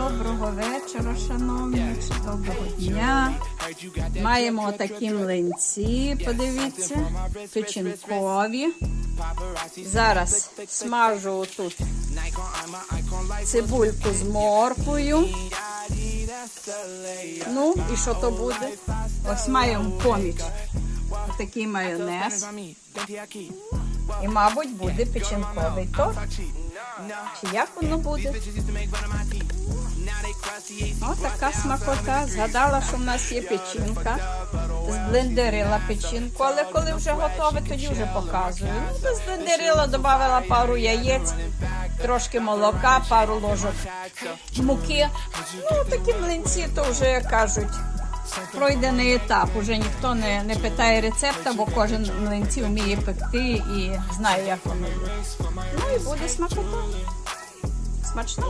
Доброго вечора, шановні, чи доброго дня. Маємо такі млинці, подивіться, печінкові. Зараз смажу тут цибульку з морквою. Ну, і що то буде? Ось маємо поміч. Такий майонез. І, мабуть, буде печінковий торт. Чи як воно буде? Ось така смакота. Згадала, що в нас є печінка. Зблендерила печінку, але коли вже готове, тоді вже показую. Ну, зблендерила, додала пару яєць, трошки молока, пару ложок муки. Ну, такі млинці, то вже кажуть. Пройдений етап, уже ніхто не, не питає рецепта, бо кожен млинці вміє пекти і знає, як воно є. Ну і буде смакота. Смачно.